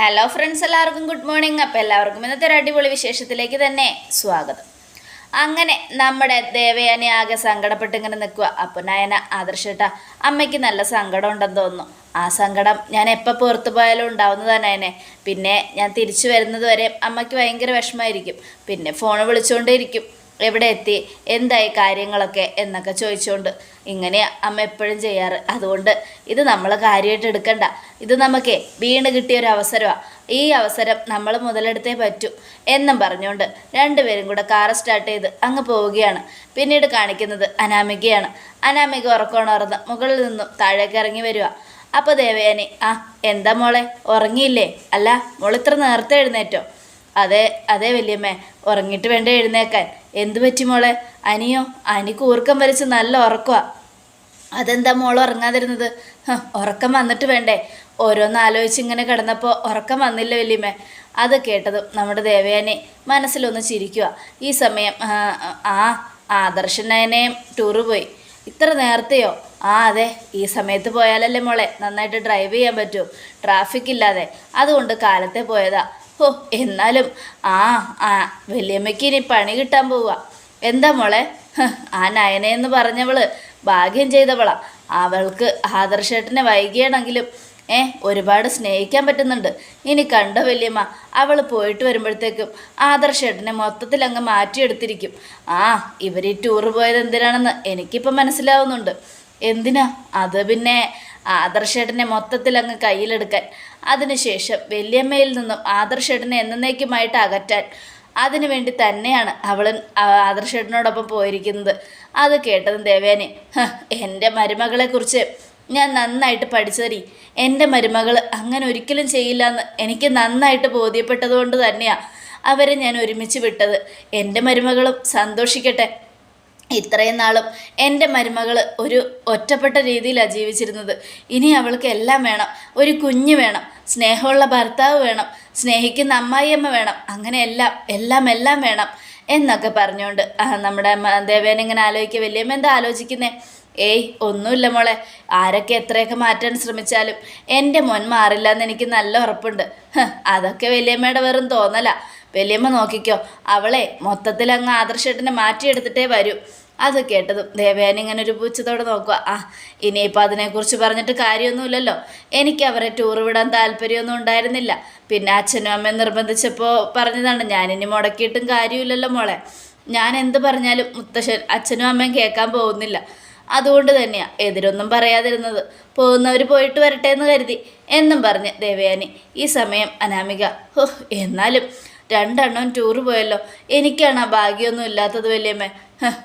Hello friends എല്ലാവർക്കും good morning അപ്പോൾ എല്ലാവർക്കും ഇന്നത്തെ ഒരു അടിപൊളി വിശേഷത്തിലേക്ക് തന്നെ സ്വാഗതം. അങ്ങനെ നമ്മുടെ ദേവയാനി ആകെ സങ്കടപ്പെട്ട് ഇങ്ങനെ നിൽക്കുക അപ്പോൾ നയന ആദർശേട്ടാ അമ്മയ്ക്ക് നല്ല സങ്കടം ഉണ്ടെന്ന് തോന്നുന്നു. ആ സങ്കടം ഞാൻ എപ്പോൾ പുറത്തു പോയാലും ഉണ്ടാവുന്നതാണ് നയനെ. പിന്നെ ഞാൻ തിരിച്ചു വരുന്നത് വരെ അമ്മയ്ക്ക് ഭയങ്കര വിഷമമായിരിക്കും. പിന്നെ ഫോൺ വിളിച്ചുകൊണ്ടേയിരിക്കും എവിടെ എത്തി എന്തായി കാര്യങ്ങളൊക്കെ എന്നൊക്കെ ചോദിച്ചുകൊണ്ട് ഇങ്ങനെ അമ്മ എപ്പോഴും ചെയ്യാറ്. അതുകൊണ്ട് ഇത് നമ്മൾ കാര്യമായിട്ട് എടുക്കണ്ട. ഇത് നമുക്കേ വീണ് കിട്ടിയ ഒരു അവസരമാണ് ഈ അവസരം നമ്മൾ മുതലെടുത്തേ പറ്റൂ എന്നും പറഞ്ഞുകൊണ്ട് രണ്ടുപേരും കൂടെ കാർ സ്റ്റാർട്ട് ചെയ്ത് അങ്ങ് പോവുകയാണ്. പിന്നീട് കാണിക്കുന്നത് അനാമികയാണ്. അനാമിക ഉറക്കമുണർന്ന് മുകളിൽ നിന്നും താഴേക്ക് ഇറങ്ങി വരിക അപ്പോൾ ദേവയാനി ആ എന്താ മോളെ? ഉറങ്ങിയില്ലേ? അല്ല മോളിത്ര നേരത്തെ എഴുന്നേറ്റോ? അതെ അതെ വല്യമ്മേ ഉറങ്ങിയിട്ട് വേണ്ട എഴുന്നേക്കാൻ. എന്തു പറ്റി മോളെ? അനിയോ അനിക്ക് ഊർക്കം വലിച്ച് നല്ല ഉറക്കുവാ. അതെന്താ മോൾ ഉറങ്ങാതിരുന്നത്? ഉറക്കം വന്നിട്ട് വേണ്ടേ? ഓരോന്ന് ആലോചിച്ച് ഇങ്ങനെ കിടന്നപ്പോൾ ഉറക്കം വന്നില്ല വല്യമ്മേ. അത് കേട്ടതും നമ്മുടെ ദേവയാനെ മനസ്സിലൊന്ന് ചിരിക്കുക ഈ സമയം ആ, ആ ആദർശനയനെയും ടൂറ് പോയി. ഇത്ര നേരത്തെയോ? ആ അതെ ഈ സമയത്ത് പോയാലല്ലേ മോളെ നന്നായിട്ട് ഡ്രൈവ് ചെയ്യാൻ പറ്റൂ. ട്രാഫിക് ഇല്ലാതെ. അതുകൊണ്ട് കാലത്തെ പോയതാ. ഓ എന്നാലും ആ ആ വലിയമ്മയ്ക്ക് ഇനി പണി കിട്ടാൻ പോവുക എന്താ മോളെ? ആ നയനയെന്ന് പറഞ്ഞവൾ ഭാഗ്യം ചെയ്തവളാ. അവൾക്ക് ആദർശേട്ടനെ വൈകിയാണെങ്കിലും ഏ ഒരുപാട് സ്നേഹിക്കാൻ പറ്റുന്നുണ്ട്. ഇനി കണ്ടോ വല്യമ്മ അവൾ പോയിട്ട് വരുമ്പോഴത്തേക്കും ആദർശേട്ടനെ മൊത്തത്തിൽ അങ്ങ് മാറ്റിയെടുത്തിരിക്കും. ആ ഇവർ ഈ ടൂറ് പോയത് എന്തിനാണെന്ന് എനിക്കിപ്പോൾ മനസ്സിലാവുന്നുണ്ട്. എന്തിനാ? അത് പിന്നെ ആദർശേട്ടനെ മൊത്തത്തിൽ അങ്ങ് കയ്യിലെടുക്കാൻ. അതിനുശേഷം വല്യമ്മയിൽ നിന്നും ആദർശേട്ടനെ എന്നേക്കുമായിട്ട് അകറ്റാൻ. അതിനുവേണ്ടി തന്നെയാണ് അവൾ ആദർശേട്ടനോടൊപ്പം പോയിരിക്കുന്നത്. അത് കേട്ടതും ദേവേനെ എന്റെ മരുമകളെക്കുറിച്ച് ഞാൻ നന്നായിട്ട് പഠിച്ചതരി എന്റെ മരുമകൾ അങ്ങനെ ഒരിക്കലും ചെയ്യില്ല എന്ന് എനിക്ക് നന്നായിട്ട് ബോധ്യപ്പെട്ടതുകൊണ്ട് തന്നെയാണ് അവരെ ഞാൻ ഒരുമിച്ച് വിട്ടത്. എന്റെ മരുമകളും സന്തോഷിക്കട്ടെ. ഇത്രയും നാളും എന്റെ മരുമകൾ ഒരു ഒറ്റപ്പെട്ട രീതിയിലാണ് ജീവിച്ചിരുന്നത്. ഇനി അവൾക്ക് എല്ലാം വേണം. ഒരു കുഞ്ഞ് വേണം. സ്നേഹമുള്ള ഭർത്താവ് വേണം. സ്നേഹിക്കുന്ന അമ്മായിയമ്മ വേണം. അങ്ങനെ എല്ലാം എല്ലാം എല്ലാം വേണം എന്നൊക്കെ പറഞ്ഞുകൊണ്ട് നമ്മുടെ ദേവേനെ ഇങ്ങനെ ആലോചിക്കുക. വലിയമ്മ എന്താ ആലോചിക്കുന്നേ? ഏയ് ഒന്നുമില്ല മോളെ. ആരൊക്കെ എത്രയൊക്കെ മാറ്റാൻ ശ്രമിച്ചാലും എന്റെ മോൻ മാറില്ല എന്ന് എനിക്ക് നല്ല ഉറപ്പുണ്ട്. അതൊക്കെ വലിയമ്മയുടെ വെറും തോന്നല. വലിയമ്മ നോക്കിക്കോ അവളെ മൊത്തത്തിൽ അങ്ങ് ആദർശേട്ടനെ മാറ്റിയെടുത്തിട്ടേ വരൂ. അത് കേട്ടതും ദേവയാനി ഇങ്ങനെ ഒരു പൂച്ചത്തോടെ നോക്കുക ആ ഇനിയിപ്പോൾ അതിനെക്കുറിച്ച് പറഞ്ഞിട്ട് കാര്യമൊന്നുമില്ലല്ലോ. എനിക്ക് അവരെ ടൂർ വിടാൻ താല്പര്യമൊന്നും ഉണ്ടായിരുന്നില്ല. പിന്നെ അച്ഛനും അമ്മയും നിർബന്ധിച്ചപ്പോൾ പറഞ്ഞതാണ് ഞാനിനി മുടക്കിയിട്ടും കാര്യമില്ലല്ലോ മോളെ. ഞാൻ എന്ത് പറഞ്ഞാലും മുത്തശ്ശൻ അച്ഛനും അമ്മയും കേൾക്കാൻ പോകുന്നില്ല. അതുകൊണ്ട് തന്നെയാണ് എതിരൊന്നും പറയാതിരുന്നത്. പോകുന്നവർ പോയിട്ട് വരട്ടെ എന്ന് കരുതി. എന്നും പറഞ്ഞ് ദേവയാനി ഈ സമയം അനാമിക. ഹോ എന്നാലും രണ്ടെണ്ണം ടൂറ് പോയല്ലോ. എനിക്കാണ് ആ ഭാഗ്യമൊന്നും ഇല്ലാത്തത് വല്യമ്മേ.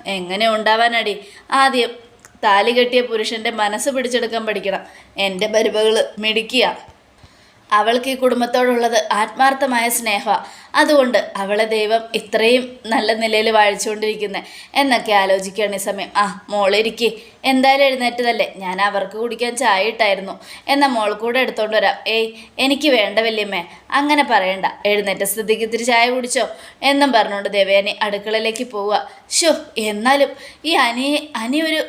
എങ്ങനെ ഉണ്ടാവാനടി? ആദ്യം താലി കെട്ടിയ പുരുഷന്റെ മനസ്സ് പിടിച്ചെടുക്കാൻ പഠിക്കണം. എന്റെ പരിവകൾ മിടിക്കുക അവൾക്ക് ഈ കുടുംബത്തോടുള്ളത് ആത്മാർത്ഥമായ സ്നേഹമാണ് അതുകൊണ്ട് അവളെ ദൈവം ഇത്രയും നല്ല നിലയിൽ വാഴിച്ചുകൊണ്ടിരിക്കുന്നത് എന്നൊക്കെ ആലോചിക്കുകയാണ് ഈ സമയം. ആ മോളിരിക്കി എന്തായാലും എഴുന്നേറ്റതല്ലേ? ഞാൻ അവർക്ക് കുടിക്കാൻ ചായ ഇട്ടായിരുന്നു. എന്നാൽ മോൾ കൂടെ എടുത്തോണ്ട് വരാം. ഏയ് എനിക്ക് വേണ്ട വല്യമ്മേ. അങ്ങനെ പറയണ്ട. എഴുന്നേറ്റ സ്ഥിതിക്ക് ഇത്തിരി ചായ കുടിച്ചോ? എന്നും പറഞ്ഞുകൊണ്ട് ദേവയാനി അടുക്കളയിലേക്ക് പോവുക. ഷോ എന്നാലും ഈ അനിയെ അനി ഒരു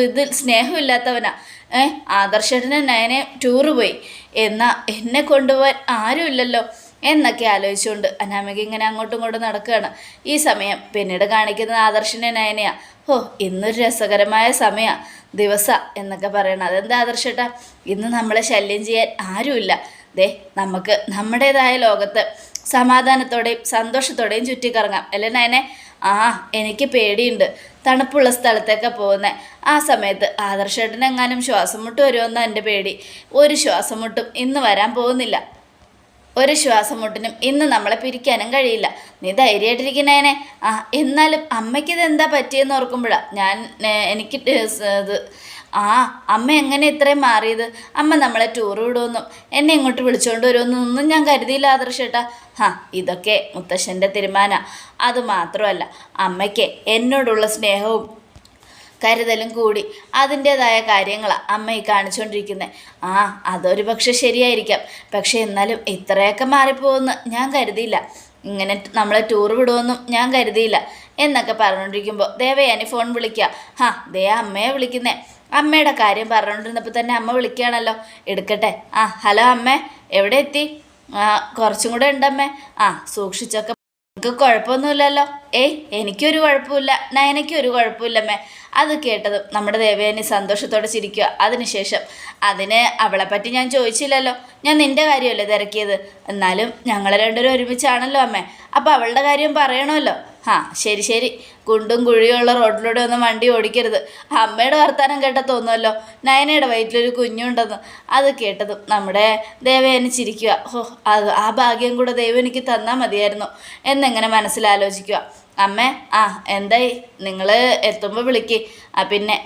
ഇത് സ്നേഹമില്ലാത്തവനാ. ഏ ആദർശനെ നയനെ ടൂറ് പോയി. എന്നാൽ എന്നെ കൊണ്ടുപോകാൻ ആരുമില്ലല്ലോ എന്നൊക്കെ ആലോചിച്ചുകൊണ്ട് അനാമിക ഇങ്ങനെ അങ്ങോട്ടും ഇങ്ങോട്ടും നടക്കുകയാണ്. ഈ സമയം പിന്നീട് കാണിക്കുന്നത് ആദർശനെ നയനയാ. ഓ ഇന്നൊരു രസകരമായ സമയമാണ് ദിവസ എന്നൊക്കെ പറയണം. അതെന്താ ആദർശേട്ടാ? ഇന്ന് നമ്മളെ ശല്യം ചെയ്യാൻ ആരുമില്ല. ദേ നമുക്ക് നമ്മുടേതായ ലോകത്ത് സമാധാനത്തോടെയും സന്തോഷത്തോടെയും ചുറ്റിക്കറങ്ങാം. അല്ലേ നയനെ? ആ എനിക്ക് പേടിയുണ്ട്. തണുപ്പുള്ള സ്ഥലത്തൊക്കെ പോകുന്നത് ആ സമയത്ത് ആദർശേട്ടനെങ്ങാനും ശ്വാസം മുട്ട് വരുമെന്നാണ് എന്റെ പേടി. ഒരു ശ്വാസം മുട്ടും ഇന്ന് വരാൻ പോകുന്നില്ല. ഒരു ശ്വാസം മുട്ടിനും ഇന്ന് നമ്മളെ പിരിക്കാനും കഴിയില്ല. നീ ധൈര്യമായിട്ടിരിക്കുന്നേനെ. ആ എന്നാലും അമ്മയ്ക്ക് ഇത് എന്താ പറ്റിയെന്ന് ഓർക്കുമ്പോഴാണ് ഞാൻ എനിക്ക് ആ അമ്മ എങ്ങനെ ഇത്രയും മാറിയത്? അമ്മ നമ്മളെ ടൂർ വിടുമെന്നും? എന്നെ ഇങ്ങോട്ട് വിളിച്ചുകൊണ്ട് വരുമെന്നൊന്നും ഞാൻ കരുതിയില്ല ആദർശേട്ടാ. ഹാ ഇതൊക്കെ മുത്തശ്ശന്റെ തീരുമാന. അത് മാത്രമല്ല അമ്മയ്ക്ക് എന്നോടുള്ള സ്നേഹവും കരുതലും കൂടി. അതിന്റേതായ കാര്യങ്ങളാണ് അമ്മ ഈ കാണിച്ചുകൊണ്ടിരിക്കുന്നത് ആ അതൊരു പക്ഷെ ശരിയായിരിക്കാം. പക്ഷേ എന്നാലും ഇത്രയൊക്കെ മാറിപ്പോകുമെന്ന് ഞാൻ കരുതിയില്ല. ഇങ്ങനെ നമ്മളെ ടൂർ വിടുമെന്നും ഞാൻ കരുതിയില്ല. എന്നൊക്കെ പറഞ്ഞുകൊണ്ടിരിക്കുമ്പോൾ ദേവയാനി ഫോൺ വിളിക്കുക ഹാ ദേ അമ്മയെ വിളിക്കുന്നേ. അമ്മയുടെ കാര്യം പറഞ്ഞുകൊണ്ടിരുന്നപ്പോൾ തന്നെ അമ്മ വിളിക്കുകയാണല്ലോ. എടുക്കട്ടെ. ആ ഹലോ അമ്മേ എവിടെ എത്തി? ആ കുറച്ചും കൂടെ ഉണ്ടമ്മേ. ആ സൂക്ഷിച്ചൊക്കെ. നിങ്ങൾക്ക് കുഴപ്പമൊന്നുമില്ലല്ലോ. ഏയ് എനിക്കൊരു കുഴപ്പമില്ല. നയനയ്ക്കും ഒരു കുഴപ്പമില്ലമ്മേ. അത് കേട്ടതും നമ്മുടെ ദേവേനി സന്തോഷത്തോടെ ചിരിക്കുക അതിനുശേഷം അതിന് അവളെ പറ്റി ഞാൻ ചോദിച്ചില്ലല്ലോ. ഞാൻ നിന്റെ കാര്യമല്ലേ തിരക്കിയത്? എന്നാലും ഞങ്ങൾ രണ്ടുപേരും ഒരുമിച്ചാണല്ലോ അമ്മേ. അപ്പോൾ അവളുടെ കാര്യം പറയണമല്ലോ. ആ ശരി ശരി. കുണ്ടും കുഴിയുള്ള റോഡിലൂടെ ഒന്നും വണ്ടി ഓടിക്കരുത്. അമ്മയുടെ വർത്താനം കേട്ട തോന്നുമല്ലോ നയനയുടെ വയറ്റിലൊരു കുഞ്ഞുണ്ടെന്ന്. അത് കേട്ടതും നമ്മുടെ ദേവേനെ ചിരിക്കുക ഓ അത് ആ ഭാഗ്യം കൂടെ ദൈവം എനിക്ക് തന്നാൽ മതിയായിരുന്നു. എന്നെങ്ങനെ മനസ്സിലാലോചിക്കുക അമ്മേ ആ എന്തായി? നിങ്ങൾ എത്തുമ്പോൾ വിളിക്ക്. ആ പിന്നെ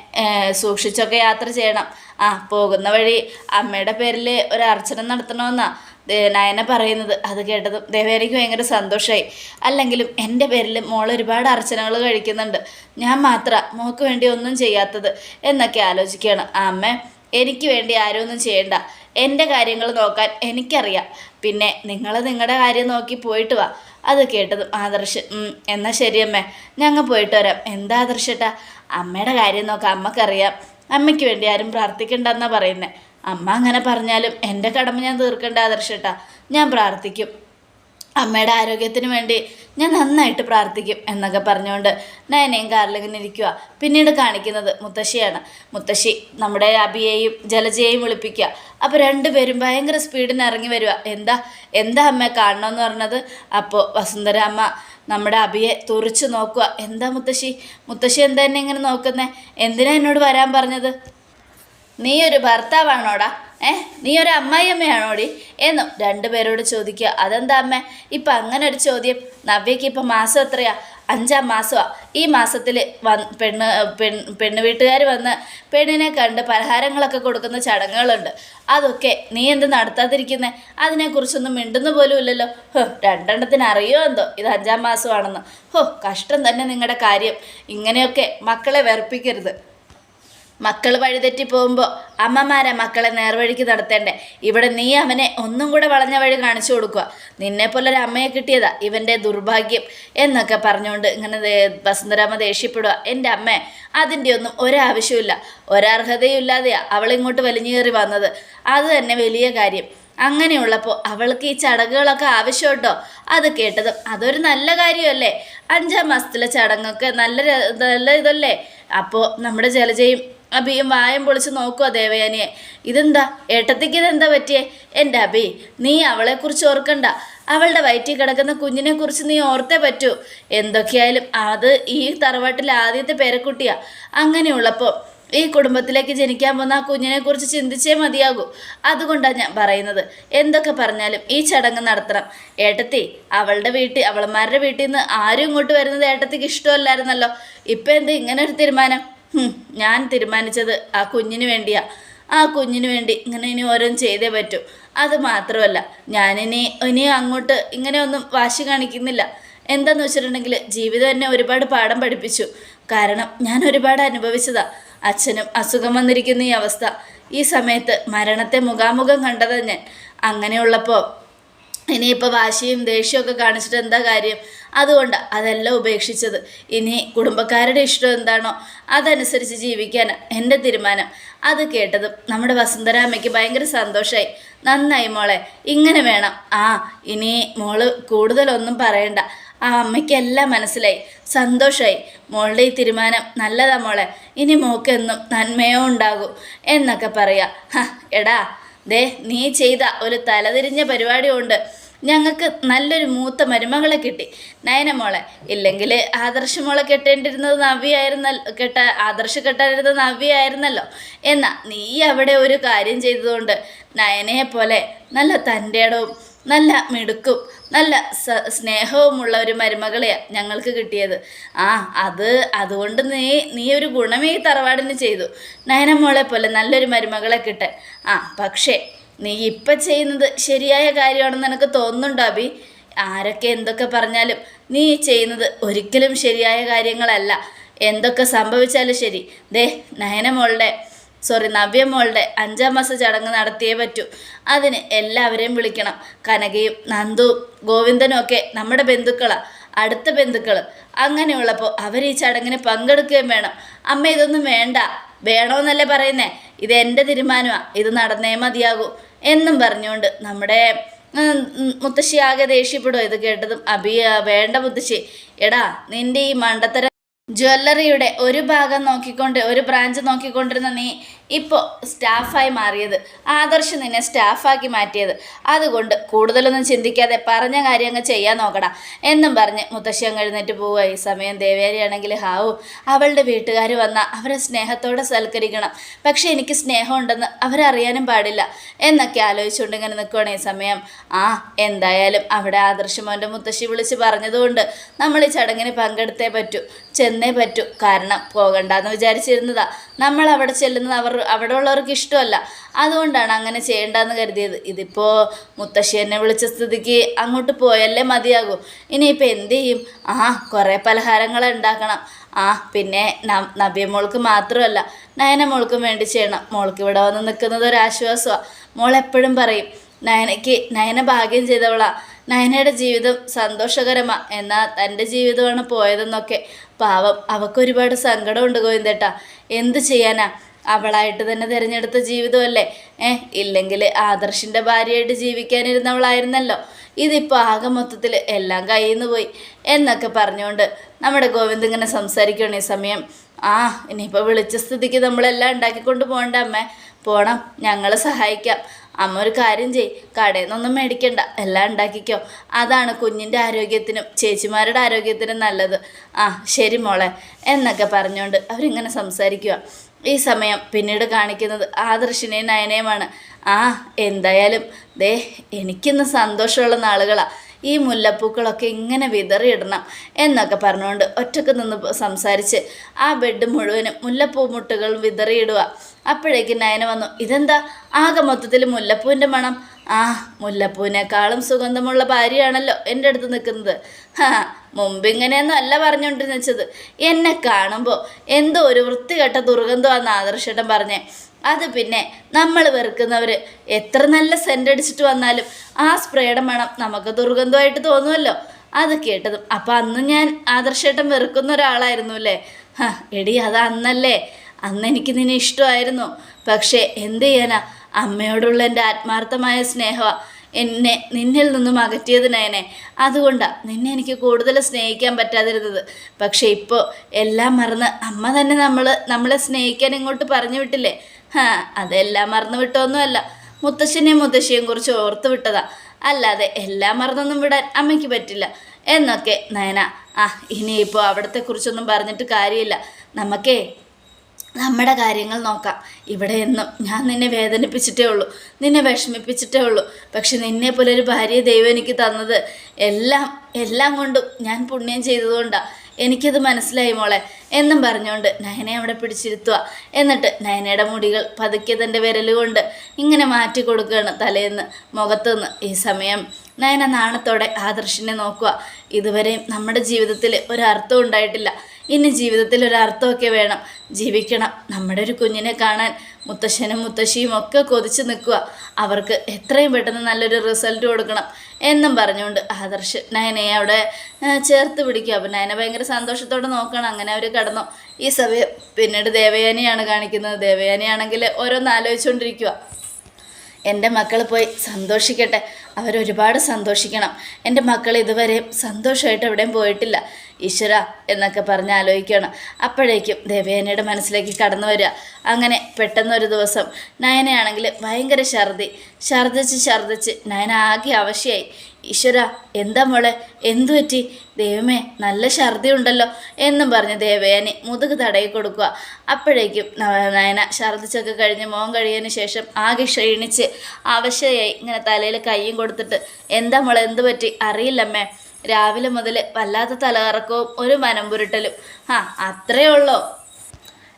സൂക്ഷിച്ചൊക്കെ യാത്ര ചെയ്യണം. ആ പോകുന്ന വഴി അമ്മയുടെ പേരിൽ ഒരു അർച്ചന നടത്തണമെന്നാ. നയന പറയുന്നത് അത് കേട്ടതും ദേവേനയ്ക്ക് ഭയങ്കര സന്തോഷമായി അല്ലെങ്കിലും എന്റെ പേരിൽ മോൾ ഒരുപാട് അർച്ചനകൾ കഴിക്കുന്നുണ്ട്. ഞാൻ മാത്രം മോൾക്ക് വേണ്ടി ഒന്നും ചെയ്യാത്തത് എന്നൊക്കെ ആലോചിക്കുകയാണ്. അമ്മേ എനിക്ക് വേണ്ടി ആരും ഒന്നും ചെയ്യണ്ട. എന്റെ കാര്യങ്ങൾ നോക്കാൻ എനിക്കറിയാം. പിന്നെ നിങ്ങൾ നിങ്ങളുടെ കാര്യം നോക്കി പോയിട്ട് വാ. അത് കേട്ടതും ആദർശ് എന്നാൽ ശരി ശരിയമ്മേ ഞങ്ങൾ പോയിട്ട് വരാം. എന്താ ആദർശട്ടാ? അമ്മയുടെ കാര്യം നോക്കാം അമ്മക്കറിയാം. അമ്മയ്ക്ക് വേണ്ടി ആരും പ്രാർത്ഥിക്കണ്ടെന്നാണ് പറയുന്നത് അമ്മ അങ്ങനെ പറഞ്ഞാലും എന്റെ കടമ ഞാൻ തീർക്കേണ്ട ആദർശട്ടാ ഞാൻ പ്രാർത്ഥിക്കും. അമ്മയുടെ ആരോഗ്യത്തിന് വേണ്ടി ഞാൻ നന്നായിട്ട് പ്രാർത്ഥിക്കും എന്നൊക്കെ പറഞ്ഞുകൊണ്ട് നയനയും കാറിലിങ്ങനെ ഇരിക്കുക പിന്നീട് കാണിക്കുന്നത് മുത്തശ്ശിയാണ്. മുത്തശ്ശി നമ്മുടെ അബിയെയും ജലജയെയും വിളിപ്പിക്കുക അപ്പോൾ രണ്ടുപേരും ഭയങ്കര സ്പീഡിന് ഇറങ്ങി വരിക എന്താ എന്താ അമ്മ കാണണമെന്ന് പറഞ്ഞത്? അപ്പോൾ വസുന്ധര അമ്മ നമ്മുടെ അബിയെ തുറിച്ച് നോക്കുക എന്താ മുത്തശ്ശി? മുത്തശ്ശി എന്താ എന്നെ ഇങ്ങനെ നോക്കുന്നേ? എന്തിനാ എന്നോട് വരാൻ പറഞ്ഞത്? നീ ഒരു ഭർത്താവാണോടാ? ഏ? നീ ഒരു അമ്മായിയമ്മയാണോടി? എന്നും രണ്ടുപേരോട് ചോദിക്കുക. അതെന്താ അമ്മ? ഇപ്പം അങ്ങനെ ഒരു ചോദ്യം. നവ്യയ്ക്ക് ഇപ്പം മാസം എത്രയാ? അഞ്ചാം മാസമാണ് ഈ മാസത്തിൽ വൻ പെണ്ണ് പെൺ പെണ്ണ് വീട്ടുകാർ വന്ന് പെണ്ണിനെ കണ്ട് പലഹാരങ്ങളൊക്കെ കൊടുക്കുന്ന ചടങ്ങുകളുണ്ട്. അതൊക്കെ നീ എന്ത് നടത്താതിരിക്കുന്നേ? അതിനെക്കുറിച്ചൊന്നും മിണ്ടുന്ന പോലും ഇല്ലല്ലോ. ഹോ രണ്ടെണ്ണത്തിന് അറിയോ എന്തോ? ഇത് അഞ്ചാം മാസമാണെന്ന്. ഹോ കഷ്ടം തന്നെ നിങ്ങളുടെ കാര്യം. ഇങ്ങനെയൊക്കെ മക്കളെ വെറുപ്പിക്കരുത്. മക്കൾ വഴിതെറ്റി പോകുമ്പോൾ അമ്മമാരെ മക്കളെ നേർവഴിക്ക് നടത്തേണ്ടേ. ഇവിടെ നീ അവനെ ഒന്നും കൂടെ വളഞ്ഞ വഴി കാണിച്ചു കൊടുക്കുക. നിന്നെപ്പോലെ ഒരു അമ്മയെ കിട്ടിയതാ ഇവന്റെ ദുർഭാഗ്യം എന്നൊക്കെ പറഞ്ഞുകൊണ്ട് ഇങ്ങനെ വസന്തരാമ ദേഷ്യപ്പെടുക എന്റെ അമ്മ അതിന്റെ ഒന്നും ഒരാവശ്യമില്ല ഒരർഹതയും ഇല്ലാതെയാ അവളിങ്ങോട്ട് വലിഞ്ഞു കയറി വന്നത്. അത് തന്നെ വലിയ കാര്യം. അങ്ങനെയുള്ളപ്പോൾ അവൾക്ക് ഈ ചടങ്ങുകളൊക്കെ ആവശ്യമുണ്ടോ? അത് കേട്ടതും അതൊരു നല്ല കാര്യമല്ലേ? അഞ്ചാം മാസത്തിലെ ചടങ്ങൊക്കെ നല്ല നല്ല ഇതല്ലേ? അപ്പോൾ നമ്മുടെ ജലജയും അബിയും വായം പൊളിച്ച് നോക്കുക ദേവയാനിയെ. ഇതെന്താ? ഏട്ടത്തിക്ക് ഇതെന്താ പറ്റിയേ? എന്റെ അബി നീ അവളെക്കുറിച്ച് ഓർക്കണ്ട. അവളുടെ വയറ്റിൽ കിടക്കുന്ന കുഞ്ഞിനെക്കുറിച്ച് നീ ഓർത്തേ പറ്റൂ. എന്തൊക്കെയായാലും അത് ഈ തറവാട്ടിലെ ആദ്യത്തെ പേരക്കുട്ടിയാ. അങ്ങനെയുള്ളപ്പോൾ ഈ കുടുംബത്തിലേക്ക് ജനിക്കാൻ പോകുന്ന ആ കുഞ്ഞിനെക്കുറിച്ച് ചിന്തിച്ചേ മതിയാകൂ. അതുകൊണ്ടാണ് ഞാൻ പറയുന്നത്. എന്തൊക്കെ പറഞ്ഞാലും ഈ ചടങ്ങ് നടത്തണം. ഏട്ടത്തി അവളുടെ വീട്ടിൽ അവളന്മാരുടെ വീട്ടിൽ നിന്ന് ആരും ഇങ്ങോട്ട് വരുന്നത് ഏട്ടത്തിക്ക് ഇഷ്ടമല്ലായിരുന്നല്ലോ. ഇപ്പം എന്താ ഇങ്ങനെ ഒരു തീരുമാനം? ഞാൻ തീരുമാനിച്ചത് ആ കുഞ്ഞിന് വേണ്ടിയാ. ആ കുഞ്ഞിന് വേണ്ടി ഇങ്ങനെ ഇനി ഓരോ ചെയ്തേ പറ്റൂ. അത് മാത്രമല്ല ഞാനിനി ഇനി അങ്ങോട്ട് ഇങ്ങനെയൊന്നും വാശി കാണിക്കുന്നില്ല. എന്താന്ന് വെച്ചിട്ടുണ്ടെങ്കിൽ ജീവിതം എന്നെ ഒരുപാട് പാഠം പഠിപ്പിച്ചു. കാരണം ഞാൻ ഒരുപാട് അനുഭവിച്ചതാ. അച്ഛനും അസുഖം വന്നിരിക്കുന്ന ഈ അവസ്ഥ. ഈ സമയത്ത് മരണത്തെ മുഖാമുഖം കണ്ടതാ ഞാൻ. അങ്ങനെയുള്ളപ്പോൾ ഇനിയിപ്പോൾ വാശിയും ദേഷ്യമൊക്കെ കാണിച്ചിട്ട് എന്താ കാര്യം? അതുകൊണ്ട് അതെല്ലാം ഉപേക്ഷിച്ചത്. ഇനി കുടുംബക്കാരുടെ ഇഷ്ടം എന്താണോ അതനുസരിച്ച് ജീവിക്കാൻ എന്റെ തീരുമാനം. അത് കേട്ടതും നമ്മുടെ വസുന്ധരാമ്മയ്ക്ക് ഭയങ്കര സന്തോഷമായി നന്നായി മോളെ ഇങ്ങനെ വേണം. ആ ഇനി മോൾ കൂടുതലൊന്നും പറയണ്ട. ആ അമ്മയ്ക്കെല്ലാം മനസ്സിലായി. സന്തോഷമായി മോളുടെ ഈ തീരുമാനം നല്ലതാ മോളെ. ഇനി മോക്കെന്നും നന്മയോ ഉണ്ടാകൂ എന്നൊക്കെ പറയാം. എടാ ദേ നീ ചെയ്ത ഒരു തലതിരിഞ്ഞ പരിപാടിയുണ്ട്. ഞങ്ങൾക്ക് നല്ലൊരു മൂത്ത മരുമകളെ കിട്ടി. നയനമോളെ ഇല്ലെങ്കിൽ ആദർശ മോളെ കെട്ടേണ്ടിരുന്നത് നവ്യായിരുന്നല്ലോ കെട്ട ആദർശ കെട്ടാനിരുന്നത് നവ്യായിരുന്നല്ലോ എന്നാ നീ അവിടെ ഒരു കാര്യം ചെയ്തതുകൊണ്ട് നയനയെ പോലെ നല്ല തന്റെ ഇടവും നല്ല മിടുക്കും നല്ല സ്നേഹവുമുള്ള ഒരു മരുമകളെയാണ് ഞങ്ങൾക്ക് കിട്ടിയത്. ആ അത് അതുകൊണ്ട് നീ നീ ഒരു ഗുണമേ തറവാടിന് ചെയ്തു. നയനമോളെ പോലെ നല്ലൊരു മരുമകളെ കിട്ടാൻ. ആ പക്ഷേ നീ ഇപ്പം ചെയ്യുന്നത് ശരിയായ കാര്യമാണെന്ന് എനിക്ക് തോന്നുന്നുണ്ടോ അബി ആരൊക്കെ എന്തൊക്കെ പറഞ്ഞാലും നീ ചെയ്യുന്നത് ഒരിക്കലും ശരിയായ കാര്യങ്ങളല്ല. എന്തൊക്കെ സംഭവിച്ചാലും ശരി. ദേ നയനമോളുടെ സോറി നവ്യ നവ്യമോളുടെ അഞ്ചാം മാസ ചടങ്ങ് നടത്തിയേ പറ്റൂ. അതിന് എല്ലാവരെയും വിളിക്കണം. കനകയും നന്ദുവും ഗോവിന്ദനും ഒക്കെ നമ്മുടെ ബന്ധുക്കളാണ് അടുത്ത ബന്ധുക്കൾ അങ്ങനെയുള്ളപ്പോൾ അവർ ഈ ചടങ്ങിന് പങ്കെടുക്കുകയും വേണം. അമ്മ ഇതൊന്നും വേണ്ട. വേണമെന്നല്ലേ പറയുന്നേ? ഇത് എന്റെ തീരുമാനമാണ് ഇത് നടന്നേ മതിയാകൂ. എന്നും പറഞ്ഞുകൊണ്ട് നമ്മുടെ മുത്തശ്ശി ആകെ ദേഷ്യപ്പെടുമോ ഇത് കേട്ടതും അബിയ വേണ്ട മുത്തശ്ശി. എടാ നിന്റെ ഈ മണ്ടത്തര ജ്വല്ലറിയുടെ ഒരു ഭാഗം നോക്കിക്കൊണ്ട് ഒരു ബ്രാഞ്ച് നോക്കിക്കൊണ്ടിരുന്ന നീ ഇപ്പോൾ സ്റ്റാഫായി മാറിയത്. ആദർശ് നിന്നെ സ്റ്റാഫാക്കി മാറ്റിയത്. അതുകൊണ്ട് കൂടുതലൊന്നും ചിന്തിക്കാതെ പറഞ്ഞ കാര്യം അങ്ങ് ചെയ്യാൻ നോക്കണം എന്നും പറഞ്ഞ് മുത്തശ്ശി അങ്ങ് എഴുന്നേറ്റ് പോവുക ഈ സമയം ദേവേരിയാണെങ്കിൽ ഹാവു. അവളുടെ വീട്ടുകാർ വന്നാൽ അവരെ സ്നേഹത്തോടെ സൽക്കരിക്കണം. പക്ഷേ എനിക്ക് സ്നേഹമുണ്ടെന്ന് അവരറിയാനും പാടില്ല. എന്നൊക്കെ ആലോചിച്ചുകൊണ്ട് ഇങ്ങനെ നിൽക്കുകയാണ് ഈ സമയം. ആ എന്തായാലും അവിടെ ആദർശ് മോന്റെ മുത്തശ്ശി വിളിച്ച് പറഞ്ഞതുകൊണ്ട് നമ്മൾ ഈ ചടങ്ങിന് പങ്കെടുത്തേ പറ്റൂ. ചെന്നേ പറ്റൂ. കാരണം പോകണ്ടെന്ന് വിചാരിച്ചിരുന്നതാ. നമ്മൾ അവിടെ ചെല്ലുന്നത് അവർ അവിടെ ഉള്ളവർക്ക് ഇഷ്ടമല്ല. അതുകൊണ്ടാണ് അങ്ങനെ ചെയ്യേണ്ടതെന്ന് കരുതിയത്. ഇതിപ്പോൾ മുത്തശ്ശി എന്നെ വിളിച്ച സ്ഥിതിക്ക് അങ്ങോട്ട് പോയല്ലേ മതിയാകൂ. ഇനിയിപ്പോൾ എന്ത് ചെയ്യും? ആ കുറേ പലഹാരങ്ങൾ ഉണ്ടാക്കണം. ആ പിന്നെ നബിയ മോൾക്ക് മാത്രമല്ല നയന മോൾക്കും വേണ്ടി ചെയ്യണം. മോൾക്ക് ഇവിടെ വന്ന് നിൽക്കുന്നത് ഒരു ആശ്വാസമാണ് മോൾ എപ്പോഴും പറയും നയനയ്ക്ക് നയന ഭാഗ്യം ചെയ്തവളാ. നയനയുടെ ജീവിതം സന്തോഷകരമാ. എന്നാൽ തന്റെ ജീവിതമാണ് പോയതെന്നൊക്കെ. പാവം അവക്കൊരുപാട് സങ്കടമുണ്ട് ഗോവിന്ദേട്ടാ. എന്ത് ചെയ്യാനാ? അവളായിട്ട് തന്നെ തിരഞ്ഞെടുത്ത ജീവിതമല്ലേ? ഏ ഇല്ലെങ്കിൽ ആദർശിന്റെ ഭാര്യയായിട്ട് ജീവിക്കാനിരുന്നവളായിരുന്നല്ലോ. ഇതിപ്പോൾ ആകെ മൊത്തത്തിൽ എല്ലാം കയ്യിൽ നിന്ന് പോയി. എന്നൊക്കെ പറഞ്ഞുകൊണ്ട് നമ്മുടെ ഗോവിന്ദ് ഇങ്ങനെ സംസാരിക്കുകയാണ് ഈ സമയം. ആ ഇനിയിപ്പോൾ വിളിച്ച സ്ഥിതിക്ക് നമ്മളെല്ലാം ഉണ്ടാക്കിക്കൊണ്ട് പോകണ്ട അമ്മേ. പോണം ഞങ്ങൾ സഹായിക്കാം. അമ്മ ഒരു കാര്യം ചെയ് കടയിൽ നിന്നൊന്നും മേടിക്കണ്ട. എല്ലാം ഉണ്ടാക്കിക്കോ. അതാണ് കുഞ്ഞിന്റെ ആരോഗ്യത്തിനും ചേച്ചിമാരുടെ ആരോഗ്യത്തിനും നല്ലത്. ആ ശരി മോളെ. എന്നൊക്കെ പറഞ്ഞുകൊണ്ട് അവരിങ്ങനെ സംസാരിക്കുക ഈ സമയം പിന്നീട് കാണിക്കുന്നത് ആദർശിനെയും നയനയുമാണ്. ആ എന്തായാലും ദേ എനിക്കിന്ന് സന്തോഷമുള്ള നാളുകളാണ് ഈ മുല്ലപ്പൂക്കളൊക്കെ ഇങ്ങനെ വിതറിയിടണം എന്നൊക്കെ പറഞ്ഞുകൊണ്ട് ഒറ്റയ്ക്ക് നിന്ന് സംസാരിച്ച് ആ ബെഡ് മുഴുവനും മുല്ലപ്പൂ മുട്ടുകൾ വിതറിയിടുക അപ്പോഴേക്ക് നയന വന്നു ഇതെന്താ? ആകെ മൊത്തത്തിൽ മുല്ലപ്പൂവിന്റെ മണം. ആ മുല്ലപ്പൂവിനേക്കാളും സുഗന്ധമുള്ള ഭാര്യയാണല്ലോ എന്റെ അടുത്ത് നിൽക്കുന്നത്. മുമ്പ് ഇങ്ങനെയൊന്നും അല്ല പറഞ്ഞുകൊണ്ടിരുന്ന വെച്ചത് എന്നെ കാണുമ്പോൾ എന്തോ ഒരു വൃത്തികെട്ട ദുർഗന്ധമാണെന്ന് ആദർശേട്ടൻ പറഞ്ഞേ. അത് പിന്നെ നമ്മൾ വെറുക്കുന്നവർ എത്ര നല്ല സെന്റ് അടിച്ചിട്ട് വന്നാലും ആ സ്പ്രേയുടെ മണം നമുക്ക് ദുർഗന്ധമായിട്ട് തോന്നുമല്ലോ. അത് കേട്ടതും അപ്പം അന്ന് ഞാൻ ആദർശേട്ടൻ വെറുക്കുന്ന ഒരാളായിരുന്നു അല്ലേ? എടി അത് അന്നല്ലേ. അന്ന് എനിക്ക് നിന്നെ ഇഷ്ടമായിരുന്നു. പക്ഷേ എന്ത് ചെയ്യാനാ? അമ്മയോടുള്ള എന്റെ ആത്മാർത്ഥമായ സ്നേഹമാണ് എന്നെ നിന്നിൽ നിന്നും അകറ്റിയത് നയനെ അതുകൊണ്ടാണ് നിന്നെ എനിക്ക് കൂടുതൽ സ്നേഹിക്കാൻ പറ്റാതിരുന്നത്. പക്ഷേ ഇപ്പോൾ എല്ലാം മറന്ന് അമ്മ തന്നെ നമ്മൾ നമ്മളെ സ്നേഹിക്കാൻ ഇങ്ങോട്ട് പറഞ്ഞു വിട്ടില്ലേ? ഹാ അതെല്ലാം മറന്നു വിട്ടൊന്നുമല്ല. മുത്തശ്ശനെയും മുത്തശ്ശിയെയും കുറിച്ച് ഓർത്ത് വിട്ടതാ. അല്ലാതെ എല്ലാം മറന്നൊന്നും വിടാൻ അമ്മയ്ക്ക് പറ്റില്ല. എന്നൊക്കെ നയന. ആ ഇനിയിപ്പോൾ അവിടത്തെ കുറിച്ചൊന്നും പറഞ്ഞിട്ട് കാര്യമില്ല. നമുക്കേ നമ്മുടെ കാര്യങ്ങൾ നോക്കാം. ഇവിടെ എന്നും ഞാൻ നിന്നെ വേദനിപ്പിച്ചിട്ടേ ഉള്ളൂ. നിന്നെ വിഷമിപ്പിച്ചിട്ടേ ഉള്ളൂ. പക്ഷെ നിന്നെ പോലെ ഒരു ഭാര്യയെ ദൈവം എനിക്ക് തന്നത് എല്ലാം എല്ലാം കൊണ്ടും ഞാൻ പുണ്യം ചെയ്തതുകൊണ്ടാണ് എനിക്കത് മനസ്സിലായി മോളെ. എന്നും പറഞ്ഞുകൊണ്ട് നയനെ അവിടെ പിടിച്ചിരുത്തുക എന്നിട്ട് നയനയുടെ മുടികൾ പതുക്കെ തന്റെ വിരലുകൊണ്ട് ഇങ്ങനെ മാറ്റി കൊടുക്കുകയാണ് തലേന്ന് മുഖത്തുനിന്ന്. ഈ സമയം നയന നാണത്തോടെ ആദർശിനെ നോക്കുക ഇതുവരെയും നമ്മുടെ ജീവിതത്തിൽ ഒരർത്ഥം ഉണ്ടായിട്ടില്ല. ഇനി ജീവിതത്തിൽ ഒരു അർത്ഥമൊക്കെ വേണം. ജീവിക്കണം. നമ്മുടെ ഒരു കുഞ്ഞിനെ കാണാൻ മുത്തശ്ശനും മുത്തശ്ശിയും ഒക്കെ കൊതിച്ച് നിൽക്കുക. അവർക്ക് എത്രയും പെട്ടെന്ന് നല്ലൊരു റിസൾട്ട് കൊടുക്കണം എന്നും പറഞ്ഞുകൊണ്ട് ആദർശ് നയനയെ അവിടെ ചേർത്ത് പിടിക്കുക. അപ്പം നയന ഭയങ്കര സന്തോഷത്തോടെ നോക്കണം അങ്ങനെ അവർ കടന്നു. ഈ സമയം പിന്നീട് ദേവയാനിയാണ് കാണിക്കുന്നത്. ദേവയാനിയാണെങ്കിൽ ഓരോന്ന് ആലോചിച്ചുകൊണ്ടിരിക്കുക. എന്റെ മക്കൾ പോയി സന്തോഷിക്കട്ടെ. അവരൊരുപാട് സന്തോഷിക്കണം. എന്റെ മക്കൾ ഇതുവരെയും സന്തോഷമായിട്ട് എവിടെയും പോയിട്ടില്ല. ഈശ്വര എന്നൊക്കെ പറഞ്ഞ് ആലോചിക്കണം അപ്പോഴേക്കും ദേവേനയുടെ മനസ്സിലേക്ക് കടന്നു വരിക. അങ്ങനെ പെട്ടെന്നൊരു ദിവസം നയനയാണെങ്കിൽ ഭയങ്കര ഛർദി. ഛർദിച്ച് ഛർദിച്ച് നയന ആകെ അവശയായി. ഈശ്വര എന്താ മോളെ? എന്തു പറ്റി? ദൈവമേ നല്ല ഛർദി ഉണ്ടല്ലോ എന്നും പറഞ്ഞ് ദേവയാനി മുതുക് തടയി കൊടുക്കുക. അപ്പോഴേക്കും നയന ഛർദിച്ചൊക്കെ കഴിഞ്ഞ് മോൻ കഴിയതിന് ശേഷം ആകെ ക്ഷീണിച്ച് അവശയായി ഇങ്ങനെ തലയിൽ കയ്യും കൊടുത്തിട്ട് എന്താ മോളെ? എന്തു പറ്റി? അറിയില്ലമ്മേ. രാവിലെ മുതൽ വല്ലാത്ത തലകറക്കവും ഒരു മനംപുരുട്ടലും. ആ അത്രയേ ഉള്ളോ.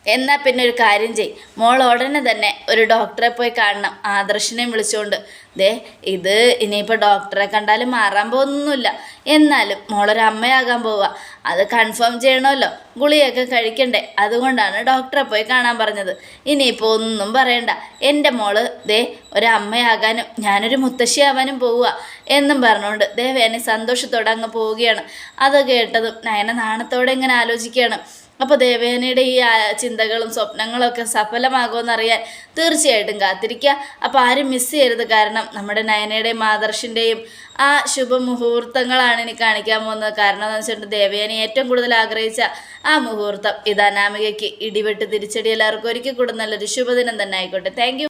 എന്നാൽ പിന്നെ ഒരു കാര്യം ചെയ് മോൾ ഉടനെ തന്നെ ഒരു ഡോക്ടറെ പോയി കാണണം. ആദർശിനെയും വിളിച്ചുകൊണ്ട് ദേ ഇത് ഇനിയിപ്പോൾ ഡോക്ടറെ കണ്ടാലും മാറാൻ പോകുന്നൊന്നുമില്ല എന്നാലും മോളൊരു അമ്മയാകാൻ പോവുക അത് കൺഫേം ചെയ്യണമല്ലോ. ഗുളിയൊക്കെ കഴിക്കണ്ടേ? അതുകൊണ്ടാണ് ഡോക്ടറെ പോയി കാണാൻ പറഞ്ഞത്. ഇനിയിപ്പോൾ ഒന്നും പറയണ്ട. എന്റെ മോൾ ദേ ഒരമ്മയാകാനും ഞാനൊരു മുത്തശ്ശിയാവാനും പോവുക എന്നും പറഞ്ഞുകൊണ്ട് ദേവേനെ സന്തോഷത്തോടെ അങ്ങ് പോവുകയാണ്. അത് കേട്ടതും നയന നാണത്തോടെ ഇങ്ങനെ ആലോചിക്കുകയാണ്. അപ്പോൾ ദേവേനയുടെ ഈ ചിന്തകളും സ്വപ്നങ്ങളും ഒക്കെ സഫലമാകുമെന്നറിയാൻ തീർച്ചയായിട്ടും കാത്തിരിക്കുക. അപ്പോൾ ആരും മിസ് ചെയ്യരുത്. കാരണം നമ്മുടെ നയനയുടെയും ആദർശിന്റെയും ആ ശുഭമുഹൂർത്തങ്ങളാണ് ഇനി കാണിക്കാൻ പോകുന്നത്. കാരണം എന്ന് വെച്ചിട്ടുണ്ടെങ്കിൽ ദേവേനെ ഏറ്റവും കൂടുതൽ ആഗ്രഹിച്ച ആ മുഹൂർത്തം ഇത് അനാമികയ്ക്ക് ഇടിവെട്ട് തിരിച്ചടി. എല്ലാവർക്കും ഒരിക്കൽ കൂടെ നല്ലൊരു ശുഭദിനം തന്നെ ആയിക്കോട്ടെ. താങ്ക്